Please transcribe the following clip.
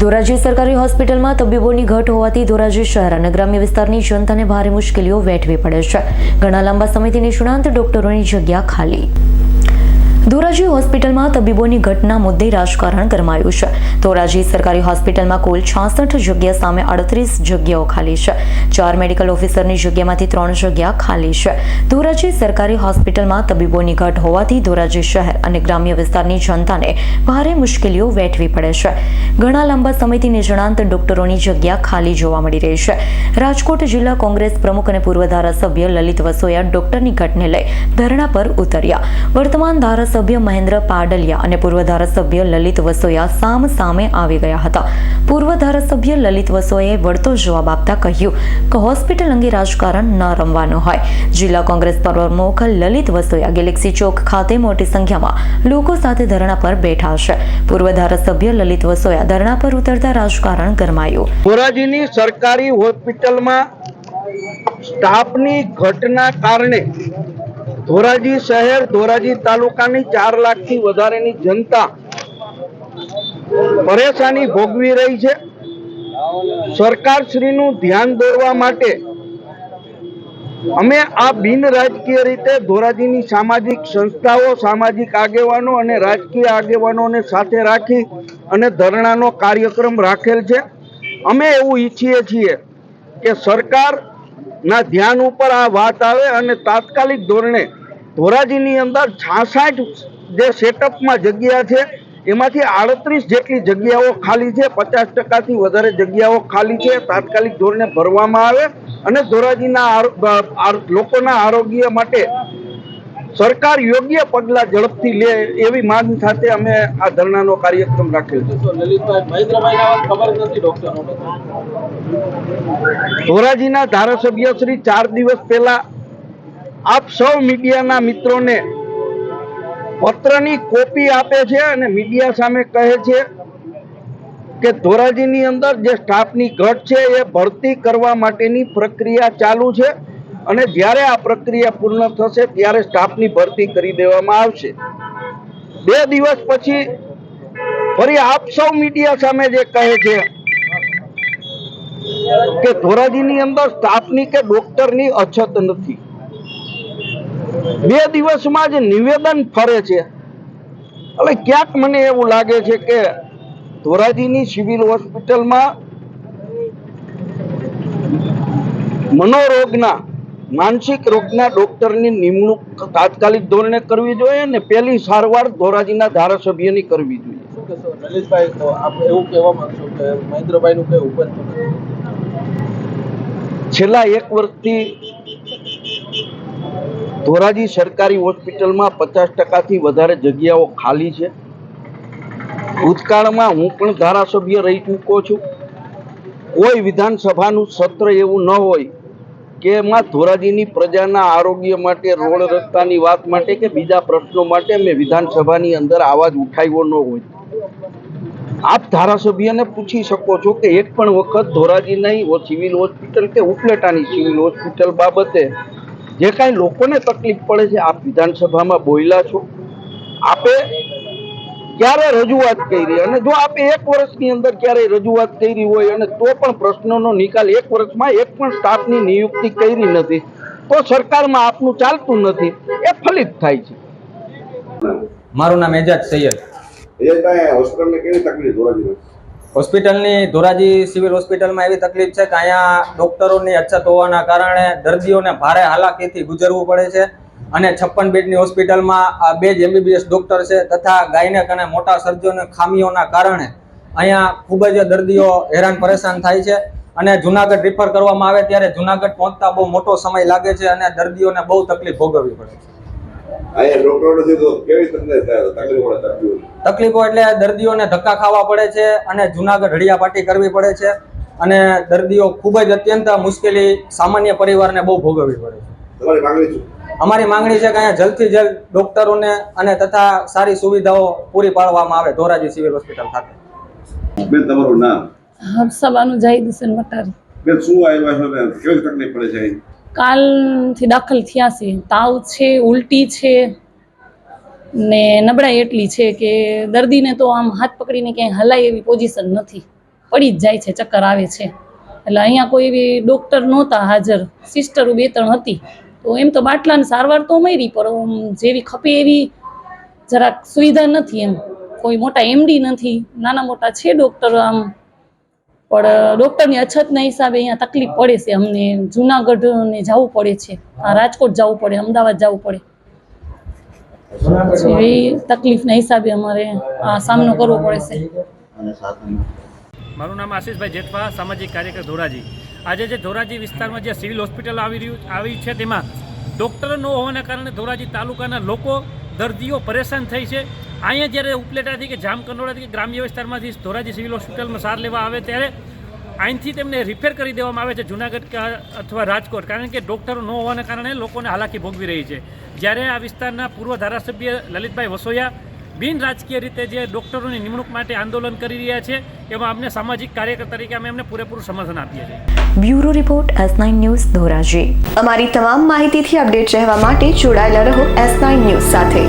ધોરાજી સરકારી હોસ્પિટલમાં તબીબોની ઘટ હોવાથી ધોરાજી શહેર અને ગ્રામ્ય વિસ્તારની જનતાને ભારે મુશ્કેલીઓ વેઠવી પડે છે. ઘણા લાંબા સમયથી નિષ્ણાંત ડોક્ટરોની જગ્યા ખાલી. ધોરાજી હોસ્પિટલમાં તબીબોની ઘટના મુદ્દે રાજકારણ ગરમાયું છે. ધોરાજી સરકારી હોસ્પિટલમાં કુલ છાસઠ જગ્યા સામે અડત્રીસ જગ્યાઓ ખાલી છે. ચાર મેડિકલ ઓફિસરની જગ્યામાંથી ત્રણ જગ્યા ખાલી છે. ધોરાજી સરકારી હોસ્પિટલમાં તબીબોની ઘટ હોવાથી ધોરાજી શહેર અને ગ્રામ્ય વિસ્તારની જનતાને ભારે મુશ્કેલીઓ વેઠવી પડે છે. ઘણા લાંબા સમયથી નિષ્ણાંત ડોક્ટરોની જગ્યા ખાલી જોવા મળી રહી છે. રાજકોટ જિલ્લા કોંગ્રેસ પ્રમુખ અને પૂર્વ ધારાસભ્ય લલિત વસોયા ડોક્ટરની ઘટને લઈ ધરણા પર ઉતર્યા. વર્તમાન ધારાસભ્ય મહેન્દ્ર પાડલિયા અને પૂર્વ ધારાસભ્ય લલિત વસોયા સામ સામે આવી ગયા હતા. પૂર્વ ધારાસભ્ય લલિત વસોયાએ વળતો જવાબ આપતા કહ્યું કે હોસ્પિટલ અંગે રાજકારણ ન રમવાનું હોય. જિલ્લા કોંગ્રેસ પ્રમુખ લલિત વસોયા ગેલેક્સી ચોક ખાતે મોટી સંખ્યામાં લોકો સાથે ધરણા પર બેઠા છે. પૂર્વ ધારાસભ્ય લલિત વસોયા ધરણા પર ઉતરતા રાજકારણ ગરમાયું. ધોરાજીની સરકારી હોસ્પિટલમાં સ્ટાફની ઘટના કારણે ધોરાજી શહેર, ધોરાજી તાલુકાની ચાર લાખથી વધારેની જનતા પરેશાની ભોગવી રહી છે. સરકારશ્રીનું ધ્યાન દોરવા માટે અમે આ બિન રાજકીય રીતે ધોરાજીની સામાજિક સંસ્થાઓ, સામાજિક આગેવાનો અને રાજકીય આગેવાનોને સાથે રાખી અને ધરણાનો કાર્યક્રમ રાખેલ છે. અમે એવું ઈચ્છીએ છીએ કે સરકારના ધ્યાન ઉપર આ વાત આવે અને તાત્કાલિક ધોરણે ધોરાજીની અંદર છાસઠ જે સેટઅપમાં જગ્યા છે, એમાંથી આડત્રીસ જેટલી જગ્યાઓ ખાલી છે, પચાસ ટકાથી વધારે જગ્યાઓ ખાલી છે, તાત્કાલિક ધોરણે ભરવામાં આવે અને ધોરાજીના લોકોના આરોગ્ય માટે સરકાર યોગ્ય પગલા ઝડપથી લે એવી માંગ સાથે અમે આ ધરણાનો કાર્યક્રમ રાખ્યો છે. ધોરાજીના ધારાસભ્ય શ્રી ચાર દિવસ પહેલા આપ સૌ મીડિયાના મિત્રોને પત્રની કોપી આપે છે અને મીડિયા સામે કહે છે કે ધોરાજીની અંદર જે સ્ટાફની ઘટ છે એ ભરતી કરવા માટેની પ્રક્રિયા ચાલુ છે. અને જ્યારે આ પ્રક્રિયા પૂર્ણ થશે, ત્યારે સ્ટાફની ભરતી કરી દેવામાં આવશે. બે દિવસ પછી ફરી આપ સૌ મીડિયા સામે જે કહે છે કે ધોરાજીની અંદર સ્ટાફની કે ડોક્ટરની અછત નથી. બે દિવસમાં જ નિવેદન ફરે છે. એટલે ક્યાંક મને એવું લાગે છે કે ધોરાજીની સિવિલ હોસ્પિટલમાં મનોરોગના માનસિક રોગના ડોક્ટરની નિમણૂક તાત્કાલિક ધોરણે કરવી જોઈએ ને પહેલી સારવાર ધોરાજીના ધારાસભ્યની કરવી જોઈએ. તો આપણે એવું કહેવા માંગશો કે મહેન્દ્રભાઈનું કઈ ઉપર છેલ્લા એક વર્ષથી ધોરાજી સરકારી હોસ્પિટલમાં પચાસ ટકાથી વધારે જગ્યાઓ ખાલી છે. ભૂતકાળમાં હું પણ ધારાસભ્ય રહી ચૂક્યો છું. કોઈ વિધાનસભાનું સત્ર એવું ન હોય કે એમાં ધોરાજીની પ્રજાના આરોગ્ય માટે, રોડ રસ્તાની વાત માટે કે બીજા પ્રશ્નો માટે મેં વિધાનસભાની અંદર અવાજ ઉઠાવ્યો ન હોય. આપ ધારાસભ્યને પૂછી શકો છો કે એક પણ વખત ધોરાજી નહીં સિવિલ હોસ્પિટલ કે ઉપલેટાની સિવિલ હોસ્પિટલ બાબતે જે કાંઈ લોકોને તકલીફ પડે છે, આપ વિધાનસભામાં બોલ્યા છો. આપે ક્યારે રજૂઆત કરી? અને જો આપે એક વર્ષની અંદર ક્યારે રજૂઆત કરી હોય અને તો પણ પ્રશ્નોનો નિકાલ એક વર્ષમાં એક પણ સ્ટાફની નિયુક્તિ કરી નથી તો સરકારમાં આપનું ચાલતું નથી. એ ફલિત થાય છે. મારું નામ એજાજ સૈયદ. એજન્ટભાઈ હોસ્પિટલને કેવી તકલીફ ધોરાજીમાં હોસ્પિટલની ધોરાજી સિવિલ હોસ્પિટલમાં એવી તકલીફ છે કે અહીંયા ડોક્ટરોની અછત હોવાના કારણે દર્દીઓને ભારે હાલાકીથી ગુજરવું પડે છે. અને છપ્પન બેડની હોસ્પિટલમાં આ બે જ એમબીબીએસ ડોક્ટર છે તથા ગાયનેક અને મોટા સર્જનો ખામીઓના કારણે અહીંયા ખૂબ જ દર્દીઓ હેરાન પરેશાન થાય છે. અને જુનાગઢ રિફર કરવામાં આવે ત્યારે જુનાગઢ પહોંચતા બહુ મોટો સમય લાગે છે અને દર્દીઓને બહુ તકલીફ ભોગવવી પડે છે. તકલીફ એટલે દર્દીઓને ધક્કા ખાવા પડે છે અને જુનાગઢ હળિયાપાટી કરવી પડે છે અને દર્દીઓ ખૂબ જ અત્યંત મુશ્કેલી સામાન્ય પરિવારને બહુ ભોગવવી પડે છે. અમારી માંગણી છે કે અહીંયા જલ્દથી જલ્દ ડોક્ટરોને અને તથા સારી સુવિધાઓ પૂરી પાડવામાં આવે ધોરાજી સિવિલ હોસ્પિટલ ખાતે. બેન તમારું નામ? હફસાબાનું જાહિદ હુસેન વટારી. બેન શું આવ્યા છો ને કેવી તકલીફ પડે છે અહીં? કાલથી દાખલ થયા છે. તાવ છે ઉલટી છે ને નબળાઈ એટલી છે કે દર્દીને તો આમ હાથ પકડીને ક્યાંય હલાય એવી પોઝિશન નથી. પડી જ જાય છે ચક્કર આવે છે. એટલે અહીંયા કોઈ એવી ડૉક્ટર નહોતા હાજર. સિસ્ટરો બે ત્રણ હતી. તો એમ તો બાટલાની સારવાર તો મળી પણ જેવી ખપે એવી જરાક સુવિધા નથી એમ. કોઈ મોટા એમડી નથી નાના મોટા છે ડૉક્ટર આમ. પણ ડૉક્ટરની અછતના હિસાબે અહીંયા તકલીફ પડે છે અમને. જુનાગઢને જવું પડે છે. આ રાજકોટ જવું પડે અમદાવાદ જવું પડે. પછી એ તકલીફના હિસાબે અમારે આ સામનો કરવો પડે છે. મારું નામ આશીષભાઈ જેઠવા સામાજિક કાર્યકર ધોરાજી. આજે જે ધોરાજી વિસ્તારમાં જે સિવિલ હોસ્પિટલ આવી રહ્યું, આવી છે, તેમાં ડૉક્ટરો ન હોવાના કારણે ધોરાજી તાલુકાના લોકો દર્દીઓ પરેશાન થઈ છે. અહીંયા જ્યારે ઉપલેટાથી કે જામકંડોળાથી કે ગ્રામ્ય વિસ્તારમાંથી ધોરાજી સિવિલ હોસ્પિટલમાં સાર લેવા આવે ત્યારે અહીંથી તેમને રિફેર કરી દેવામાં આવે છે, જુનાગઢ અથવા રાજકોટ, કારણ કે ડૉક્ટરો ન હોવાના કારણે લોકોને હાલાકી ભોગવી રહી છે. જ્યારે આ વિસ્તારના પૂર્વ ધારાસભ્ય લલિતભાઈ વસોયા બિન રાજકીય રીતે જે ડૉક્ટરોની નિમણૂક માટે આંદોલન કરી રહ્યા છે, એમાં અમને સામાજિક કાર્યકર તરીકે અમે એમને પૂરેપૂરું સમર્થન આપીએ છીએ. Bureau report S nine news Dhoraji. અમારી તમામ માહિતીથી અપડેટ રહેવા માટે જોડાયેલા રહો એસ નાઇન ન્યૂઝ સાથે.